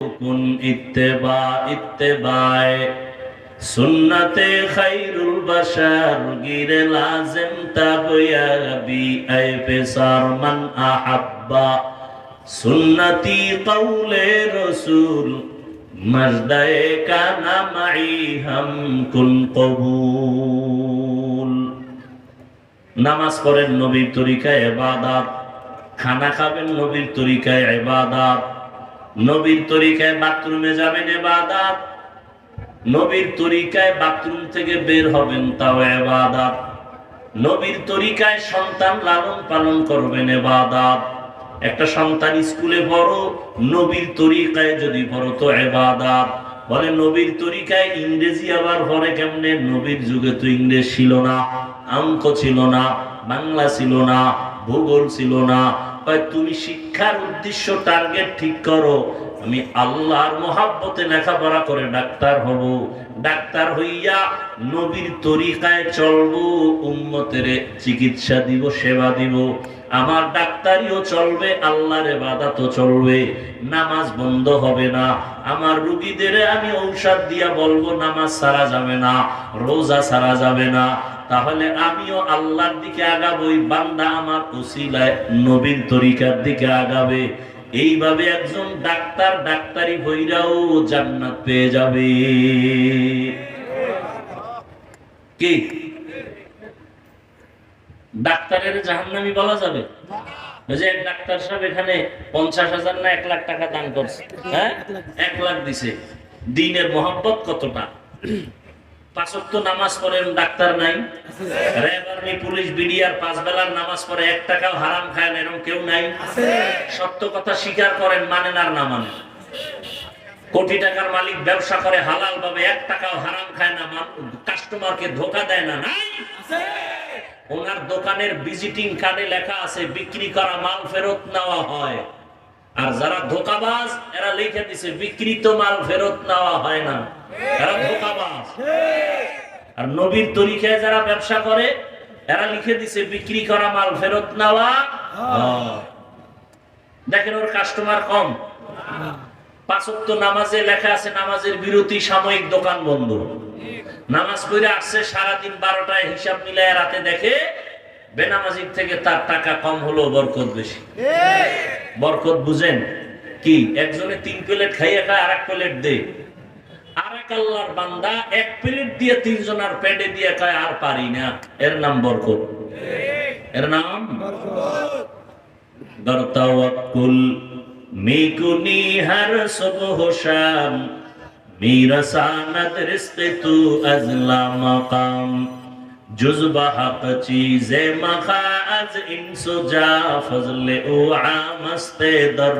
কুন ইত্তেবা, ইত্তেবায়। সুন্নতে খাইরুল বাশার, গিরে লাজিম তাবয়াবি আই পেসার মান আহাব্বা। সুন্নতি কৌলে রসুল, মজদায়ে কানা মাই হাম কুন কবুল। নামাজ পড়েন নবীর তরিকায় এবাদাত খানা খাবেন নবীর তরিকায় এবাদাত নবীর তরিকায় বাথরুমে যাবেন এবাদাত। নবীর তরিকায় বাথরুম থেকে বের হবেন তাও এবাদাত। নবীর তরিকায় সন্তান লালন পালন করবেন এবাদাত। একটা সন্তান স্কুলে বড় নবীর তরিকায় যদি বড় তো এবাদাত। বলে নবীর তরিকায় ইংরেজি আবার পরে কেমনে? নবীর যুগে তো ইংরেজ ছিল না অঙ্ক ছিল না, বাংলা ছিল না, ভূগোল ছিল না তুমি শিক্ষার উদ্দেশ্য টার্গেট ঠিক করো। আমি আল্লাহর লেখাপড়া করে ডাক্তার হব। ডাক্তার হইয়া নবীর তরিকায় চিকিৎসা দিব, সেবা দিব। আমার ডাক্তারিও চলবে, আল্লাহর তো চলবে। নামাজ বন্ধ হবে না। আমার রুগীদের আমি ঔষধ দিয়া বলব, নামাজ সারা যাবে না, রোজা সারা যাবে না। তাহলে আমিও আল্লাহর দিকে আগাবই, বান্দা আমার উসিলায় নবীর তরিকার দিকে আগাবে। এইভাবে একজন ডাক্তার ডাক্তারি ভৈরাও জান্নাত পেয়ে যাবে। কি? ডাক্তারের জাহান্নামি বলা যাবে? যে ডাক্তার সাহেব এখানে পঞ্চাশ হাজার না এক লাখ টাকা দান করছে হ্যাঁ? এক লাখ দিছে। দিনের মহব্বত কতটা? পাঁচক্ত নামাজ পড়েন ডাক্তার নাই। র্যাব আর্মি পুলিশ বিডিআর পাঁচ বেলার নামাজ পড়ে এক টাকাও হারাম খায় না এরকম কেউ নাই। সত্য কথা স্বীকার করেন মানেন আর না মানেন। কোটি টাকার মালিক ব্যবসা করে হালাল ভাবে এক টাকাও হারাম খায় না কাস্টমারকে ধোকা দেয় না নাই। ওনার দোকানের ভিজিটিং কার্ডে লেখা আছে বিক্রি করা মাল ফেরত নেওয়া হয়। আর যারা ধোকাবাজ, এরা লিখে দিছে বিক্রিত মাল ফেরত নেওয়া হয় না। এরা ধোকাবাজ। আর নবীর তরিকায় যারা ব্যবসা করে, এরা লিখে দিছে, বিক্রি করা মাল ফেরত নেওয়া দেখেন ওর কাস্টমার কম। পাঁচক্ত নামাজে লেখা আছে, নামাজের বিরতি সাময়িক দোকান বন্ধ। নামাজ পড়ে আসছে, সারাদিন বারোটায় হিসাব মিলায় রাতে দেখে বেনামাজির থেকে তার টাকা কম হলো বরকত বেশি। বরকত বুঝেন? কি? একজনে তিন প্লেট খাইয়ে খায় আর এক প্লেট দে আর বান্দা এক প্লেট দিয়ে তিনজনের দিয়ে খায় আর পারি না। এর নাম বরকত। এর নাম? তু আজলা মাকাম। مقام جز بحق چیز مخا از انس جا فضل او عامست در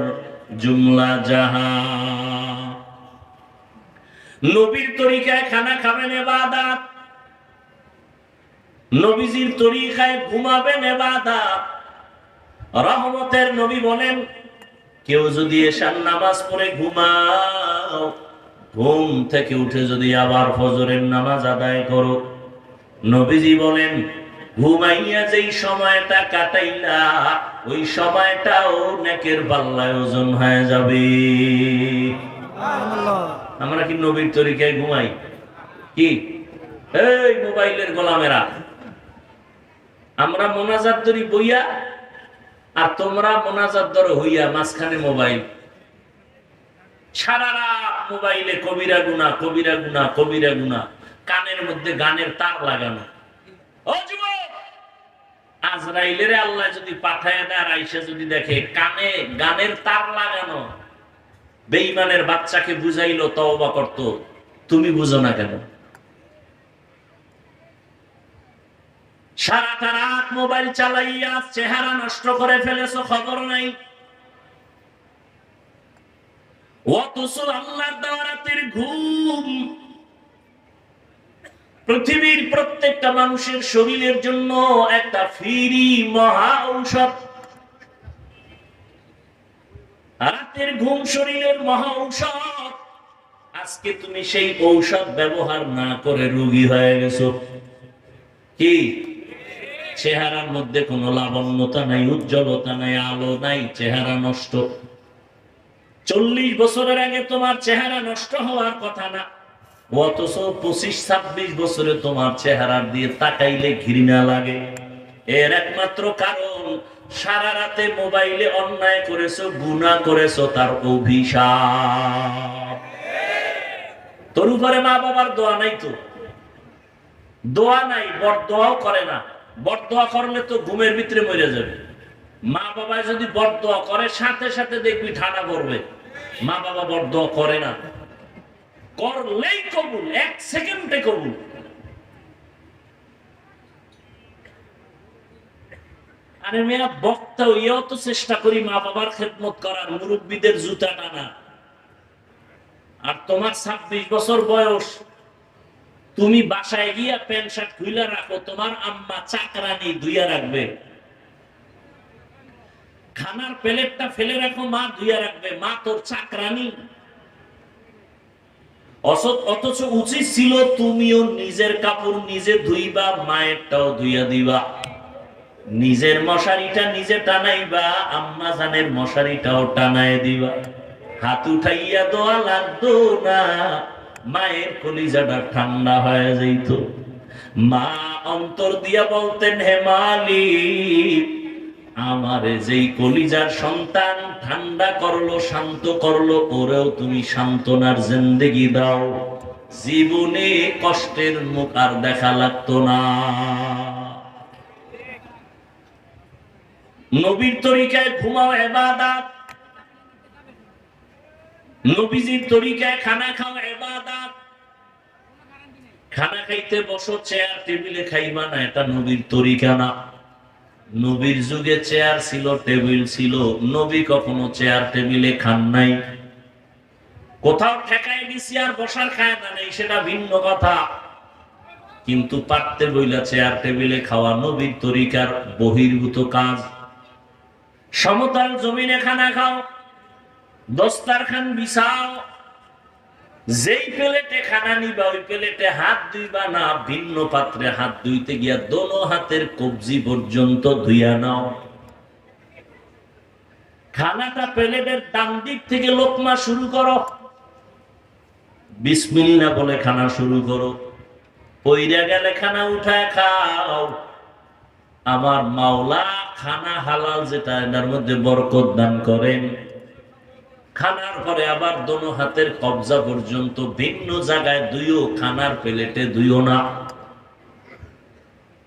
জুমলা জাহা নবীর তরিকায় খানা খাবেন এবাদাত নবীজির তরিকায় ঘুমাবেন এবাদাত রহমতের নবী বলেন কেউ যদি এসার নামাজ পড়ে ঘুমাও ঘুম থেকে উঠে যদি আবার ফজরের নামাজ আদায় করো নবীজি বলেন ঘুমাইয়া যেই সময়টা কাটাইলা ওই সময়টাও নেকের পাল্লায় ওজন হয়ে যাবে। আমরা কি নবীর তরিকায় ঘুমাই? কি? এই মোবাইলের গোলামেরা আমরা মোনাজাত ধরি বইয়া আর তোমরা মোনাজাত ধরো হইয়া মাঝখানে মোবাইল। সারা রাত মোবাইলে কবিরা গুনা কবিরা গুনা কবিরা গুনা কানের মধ্যে গানের তার লাগানো। আজরাইলের আল্লাহ যদি পাঠায় দেয় আর আইসা যদি দেখে কানে গানের তার লাগানো বেইমানের বাচ্চাকে বুঝাইলো, তওবা করতো, তুমি বুঝো না কেন? সারাটা রাত মোবাইল চালাইয়া চেহারা নষ্ট করে ফেলেছো, খবর নাই। অথচ আল্লাহর দাওয়ারাতের ঘুম পৃথিবীর প্রত্যেকটা মানুষের শরীরের জন্য একটা ফিরি মহা ঔষধ। রাতের ঘুম শরীরের মহা ঔষধ। আজকে তুমি সেই ঔষধ ব্যবহার না করে রোগী হয়ে গেছো। কি? চেহারার মধ্যে কোনো লাবণ্যতা নাই, উজ্জ্বলতা নাই, আলো নাই, চেহারা নষ্ট। চল্লিশ বছরের আগে তোমার চেহারা নষ্ট হওয়ার কথা না। অথচ পঁচিশ, ছাব্বিশ বছরে তোমার চেহারার দিয়ে তাকাইলে ঘৃণা লাগে। এর একমাত্র কারণ, সারা রাতে মোবাইলে অন্যায় করেছ গুণা করেছ তার অভিশাপ। তোর উপরে মা বাবার দোয়া নাই তো? দোয়া নাই বর দোয়াও করে না। বর দোয়া করলে তো ঘুমের ভিতরে মরে যাবে। মা বাবা যদি বর দোয়া করে, সাথে সাথে দেখবি ঠাডা করবে মা বাবা বর দোয়া করে না। করলেই কবুল, এক সেকেন্ডে কবুল। আরে মেয়া, বক্তা ইয়েও তো চেষ্টা করি মা বাবার খেদমত করার, মুরব্বীদের জুতা টানা। আর তোমার ছাব্বিশ বছর বয়স, তুমি বাসায় গিয়া প্যান্ট শার্ট খুইলা রাখো, তোমার আম্মা চাকরানি ধুইয়া রাখবে। খানার প্লেটটা ফেলে রাখো, মা ধুইয়া রাখবে, মা তোর চাকরানি অথচ উচিত ছিল তুমিও নিজের কাপড় নিজে ধুইবা, মায়েরটাও ধুইয়া দিবা। নিজের মশারিটা নিজে টানাইবা, আম্মা জানের মশারিটাও টানায় দিবা। হাত উঠাইয়া দোয়া লাগতো না, মায়ের কলিজাটা ঠান্ডা হয়ে যাইত। মা অন্তর দিয়া বলতেন, হে মালিক আমারে যেই কলিজার সন্তান ঠান্ডা করল, শান্ত করল, ওরেও তুমি সান্ত্বনার জিন্দেগি দাও। জীবনে কষ্টের মুখ আর দেখা লাগতো না। নবীর তরিকায় ঘুমাও এবাদাত। নবীজির তরিকায় খানা খাও এবাদাত। খানা খাইতে বসো, চেয়ার, টেবিলে খাইবা না, এটা নবীর তরিকা না। নবীর যুগে চেয়ার ছিল টেবিল ছিল। নবী কখনো চেয়ার টেবিলে খান নাই। কোথাও ঠেকায় দিছি আর বসার খায় না নেই, সেটা ভিন্ন কথা। কিন্তু পারতে বইলা চেয়ার টেবিলে খাওয়া নবীর তরিকার বহির্ভূত কাজ। সমতল জমিনে খানা খাও, দস্তারখান বিছাও যেই প্লেটে খানা নিবা, ওই প্লেটে হাত ধুইবা না, ভিন্ন পাত্রে হাত ধুইতে গিয়া দোনো হাতের কবজি পর্যন্ত ধুইয়া নাও। খানাটা প্লেটের ডান দিক থেকে লোকমা শুরু করো। বিসমিল্লা বলে খানা শুরু করো। পইরা গেলে খানা উঠায় খাও। আমার মাওলা খানা হালাল যেটা, এটার মধ্যে বরকত দান করেন। খানার পরে আবার দোনো হাতের কবজা পর্যন্ত ভিন্ন জায়গায় দুইও খানার প্লেটে দুইও না।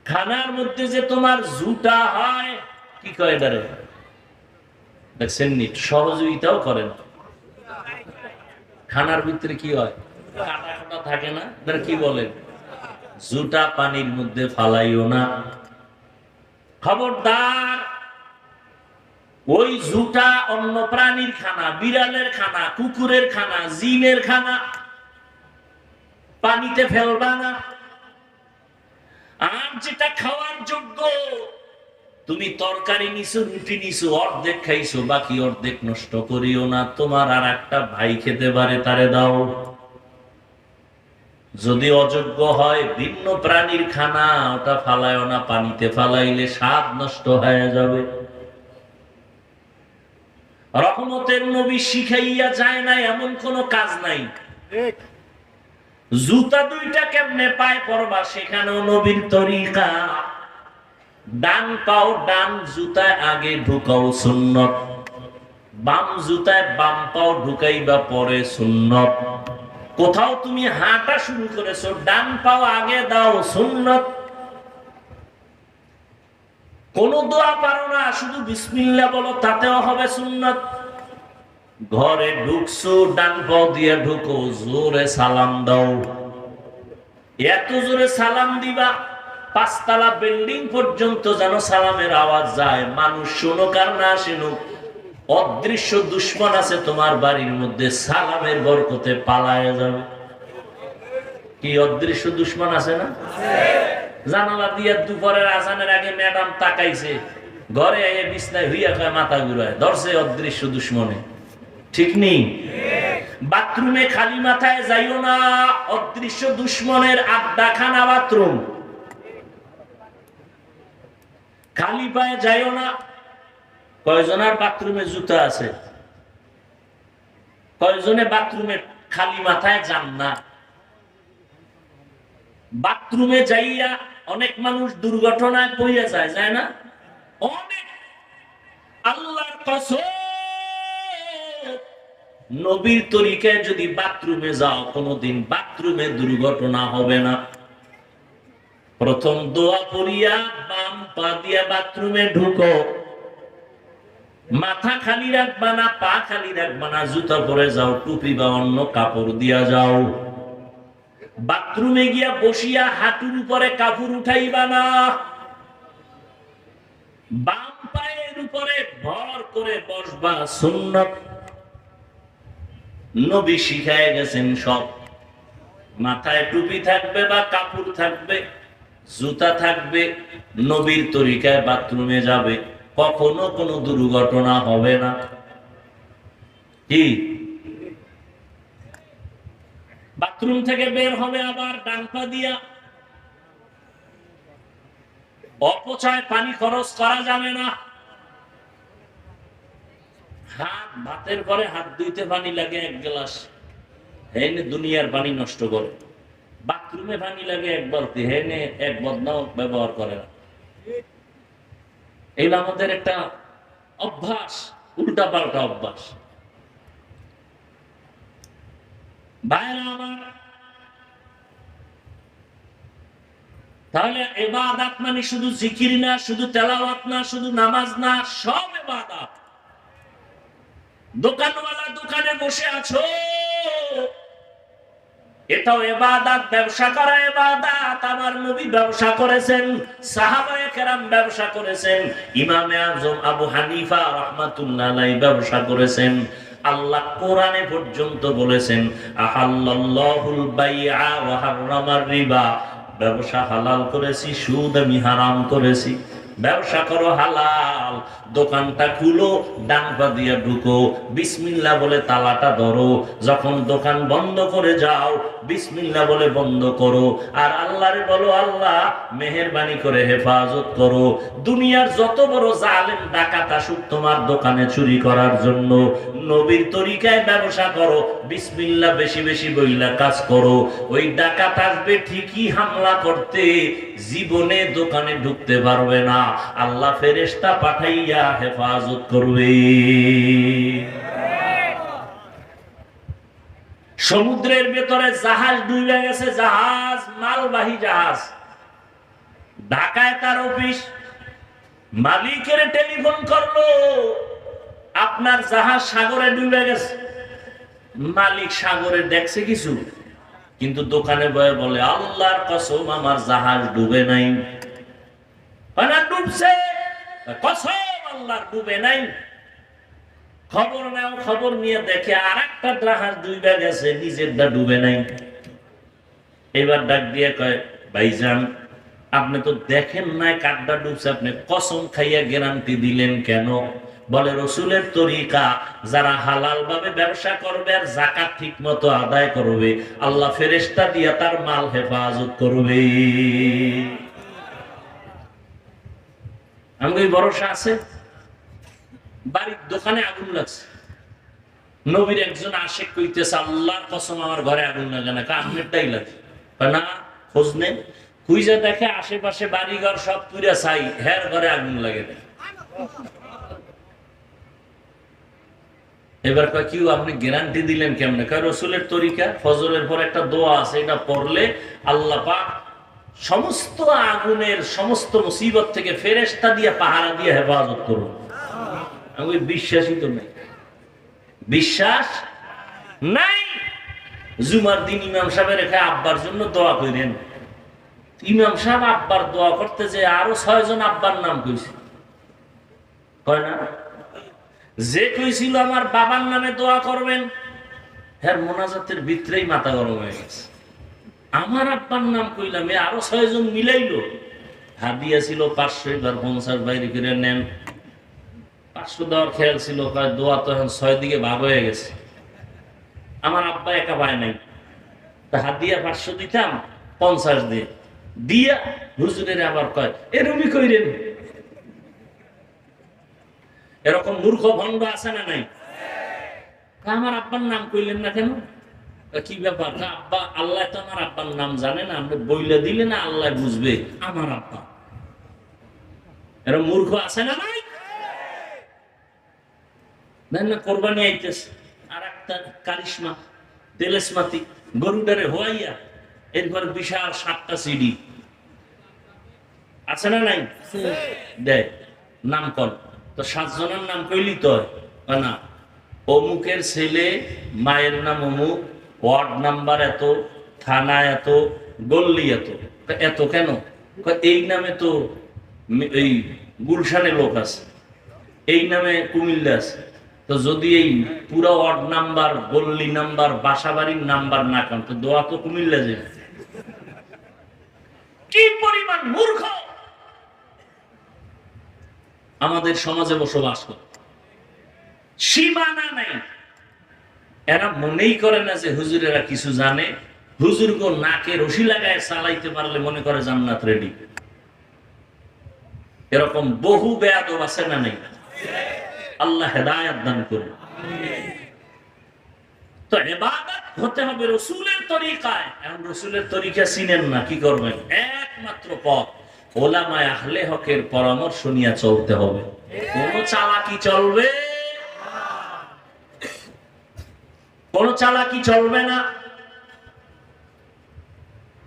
খানার মধ্যে যে তোমার জুটা হয়, কি কয় এটারে দেখছেন সহযোগিতাও করেন। খানার ভিতরে কি হয়? কাটা থাকে না? এটার কি বলেন? জুটা পানির মধ্যে ফালাইও না। খবরদার ওই জুটা অন্য প্রাণীর খানা, বিড়ালের খানা, কুকুরের খানা, জিনের খানা, পানিতে ফেলবা না। আর যেটা খাওয়ার যোগ্য, তুমি তরকারি নিছো, রুটি নিছো, অর্ধেক খাইছো, বাকি অর্ধেক নষ্ট করিও না। তোমার আর একটা ভাই খেতে পারে, তারে দাও। যদি অযোগ্য হয়, ভিন্ন প্রাণীর খানা, ওটা ফালায় না, পানিতে ফালাইলে স্বাদ নষ্ট হয়ে যাবে। রহমতের নবী শিখাইয়া যায় না এমন কোন কাজ নাই। জুতা দুইটা কেমনে পায় পরবা সেখানেও নবীর তরিকা। ডান পাও ডান জুতায় আগে ঢুকাও সুন্নত। বাম জুতায় বাম পাও ঢুকাইবা পরে সুন্নত। কোথাও তুমি হাঁটা শুরু করেছ ডান পাও আগে দাও সুন্নত। কোন দোয়া পারো না, শুধু বিসমিল্লা বলো, তাতেও হবে সুন্নত। ঘরে ঢুকছো ডান দিয়ে ঢুকো, জোরে সালাম দাও। এত জোরে সালাম দিবা, পাঁচতলা বিল্ডিং পর্যন্ত যেন সালামের আওয়াজ যায়। মানুষ শুনুক আর না শুনুক অদৃশ্য দুশ্মন আছে তোমার বাড়ির মধ্যে, সালামের বরকতে পালায় যাবে। কি অদৃশ্য দুশ্মন আছে না? জানালা দিয়ে দুপুরের আজানের আগে ম্যাডাম তাকাইছে। ঘরে এসে বিছনায় হইয়া খায় মাথা ঘুরায়। ধরছে অদৃশ্য দুশ্মনে। ঠিক নেই? বাথরুমে খালি মাথায় যাইও না, অদৃশ্য দুশ্মনের আড্ডাখানা বাথরুম। খালি পায়ে যাইও না। কয়জনার বাথরুমে জুতা আছে? কয়জনে বাথরুমে খালি মাথায় যান না বাথরুমে যাইয়া অনেক মানুষ দুর্ঘটনায় পড়িয়া যায় যায় না? অনেক। আল্লাহর কসম, নবীর তরিকায় যদি বাথরুমে যাও, কোনোদিন বাথরুমে দুর্ঘটনা হবে না। প্রথম দোয়া পড়িয়া, বাম পা দিয়া বাথরুমে ঢুকো। মাথা খালি রাখবা না, পা খালি রাখবা না, জুতা পরে যাও, টুপি বা অন্য কাপড় দিয়া যাও। বাথরুমে গিয়া বসিয়া হাঁটুর উপরে কাপড় উঠাইবা না। বাম পায়ের উপরে ভর করে বসবা সুন্নত। নবী শিখায় গেছেন সব। মাথায় টুপি থাকবে বা কাপড় থাকবে, জুতা থাকবে, নবীর তরিকায় বাথরুমে যাবে। কখনো কোনো দুর্ঘটনা হবে না। কি? বাথরুম থেকে বের হবে আবার ডান পা দিয়া। অপচয় পানি খরচ করা যাবে না। হাত ভাতের পরে হাত ধুইতে পানি লাগে এক গ্লাস। হেনে দুনিয়ার পানি নষ্ট করে। বাথরুমে পানি লাগে এক হেনে এক বদনাও ব্যবহার করে না। এগুলো আমাদের একটা অভ্যাস উল্টা পাল্টা অভ্যাস। ভাইরা আমার তাহলে এবাদাত মানে শুধু জিকির না, শুধু তেলাওয়াত না, শুধু নামাজ না, সব এবাদাত। দোকানওয়ালা দোকানে বসে আছো। এটাও এবাদাত, ব্যবসা করা এবাদাত। আমার নবী ব্যবসা করেছেন, সাহাবায়ে ব্যবসা করেছেন, ইমামে আজম আবু হানিফা রহমাতুল্লাহ ব্যবসা করেছেন। আল্লাহ কোরআনে পর্যন্ত বলেছেন ব্যবসা হালাল করেছি সুদ আমি হারাম করেছি। ব্যবসা করো হালাল, দোকানটা খুলো, ডান পা দিয়ে ঢুকো, বিসমিল্লা বলে তালাটা ধরো, যখন দোকান বন্ধ করে যাও, বিসমিল্লা বলে বন্ধ করো, আর আল্লাহরে বলো, আল্লাহ, মেহেরবানি করে হেফাজত করো। দুনিয়ার যত বড় জালেম, ডাকাত আসুক তোমার দোকানে চুরি করার জন্য, নবীর তরিকায় ব্যবসা করো, বিসমিল্লা বেশি বেশি বইলা কাজ করো। ওই ডাকাত আসবে ঠিকই হামলা করতে, জীবনে দোকানে ঢুকতে পারবে না। আল্লাহ ফেরেশতা পাঠাইয়া হেফাজত করবে। সমুদ্রের ভেতরে জাহাজ ডুবে গেছে, জাহাজ, মালবাহী জাহাজ। ঢাকায় তার অফিস, মালিকের টেলিফোন করল, আপনার জাহাজ সাগরে ডুবে গেছে। মালিক সাগরে দেখছে কিছু, কিন্তু দোকানে বয়ে বলে, আল্লাহর কসম, আমার জাহাজ ডুবে নাই। এবার ডাক দিয়ে কয়, ভাইজান, আপনি তো দেখেন নাই কাঠটা ডুবছে, আপনি কসম খাইয়া গ্যারান্টি দিলেন কেন? বলে, রসুলের তরিকা, যারা হালাল ভাবে ব্যবসা করবে আর জাকাত ঠিক মতো আদায় করবে, আল্লাহ ফেরেস্তা দিয়া তার মাল হেফাজত করবে। আমাকে ভরসা আছে। বাড়ির দোকানে আগুন লাগছে। নবীর একজন আশেক কইতেছে, আল্লাহর কসম আমার ঘরে আগুন লাগে না। কাহমেরটাই লাগে। না, খোঁজ নেই খুঁজে দেখে আশেপাশে বাড়িঘর সব পুরা ছাই, হের ঘরে আগুন লাগে না। এবার কয় কি আপনি গ্যারান্টি দিলেন কেমনে? কয় রসুলের তরিকা, ফজরের পর একটা দোয়া আছে, এটা পড়লে আল্লাহ পাক সমস্ত আগুনের সমস্ত মুসিবত থেকে ফেরেস্তা দিয়ে পাহারা দিয়ে হেফাজত করুন। আমি বিশ্বাসই তো নেই। বিশ্বাস নাই। জুমার দিন ইমাম সাহেবের রেখে আব্বার জন্য দোয়া করেন ইমাম সাহেব আব্বার দোয়া করতে যে আরও ছয়জন আব্বার নাম কইছে। কয় না? যে কইছিল আমার বাবার নামে দোয়া করবেন হ্যাঁ মোনাজাতের ভিতরেই মাথা গরম হয়ে গেছে। আমার আব্বার নাম কইলাম, এ আরও ছয়জন মিলাইলো। হাদিয়া ছিল পাঁচশো, এবার পঞ্চাশ বাইরে করে নেন। পাঁচশো দেওয়ার খেয়াল ছিল, কয় দোয়া তো এখন ছয় দিকে ভাগ হয়ে গেছে। আমার আব্বা একা পায় নাই। তা হাদিয়া পাঁচশো দিতাম, পঞ্চাশ দিয়ে। দিয়া হুজুরের আবার কয়, এরমই কইরেন। এরকম মূর্খ ভণ্ড আছে না নাই? আমার আব্বার নাম কইলেন না কেন? কি ব্যাপার? না আব্বা আল্লাহ তো আমার আব্বার নাম জানে না আপনি বইলে দিলে না আল্লাহ বুঝবে? আমার আব্বা। এরা মূর্খ আছে না নাই? না কোরবানি আইতেছে। আর একটা কারিশমা তেলেসমাতি হোয়াইয়া এরপর বিশাল সাতটা সিডি। আছে না নাই? দেয় নাম কর। তো সাতজনের নাম কইলি তো না। অমুকের ছেলে মায়ের নাম অমুক ওয়ার্ড নাম্বার এত, থানা এত, গল্লি এত। এত কেন? এই নামে তো এই গুলশানে লোক আছে। এই নামে কুমিল্লা আছে। তো যদি এই পুরো ওয়ার্ড নাম্বার, গল্লি নাম্বার, বাসাবাড়ির নাম্বার না কান, তো দোয়া তো কুমিল্লা যাবে কি পরিমাণ মূর্খ! আমাদের সমাজে বসবাস করে। সীমানা নাই। এরা মনেই করে না যে হুজুরেরা কিছু জানে। হুজুর গো নাকে রশি লাগায় চালাইতে পারলে মনে করে জান্নাত রেডি এরকম বহু বেয়াদব আছে না নেই? আল্লাহ হেদায়াত দান করুন। তো এবাদত হতে হবে রসুলের তরিকায়। এখন রসুলের তরিকা চিনেন না, কি করবেন? একমাত্র পথ। ওলামায় আহলে হকের পরামর্শ নিয়ে চলতে হবে। কোন চালাকি চলবে? কোন চালাকি চলবে না?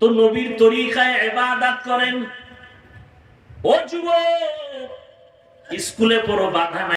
তো নবীর তরিকায় এবাদাত করেন। ও যুব স্কুলে পড়ো বাধা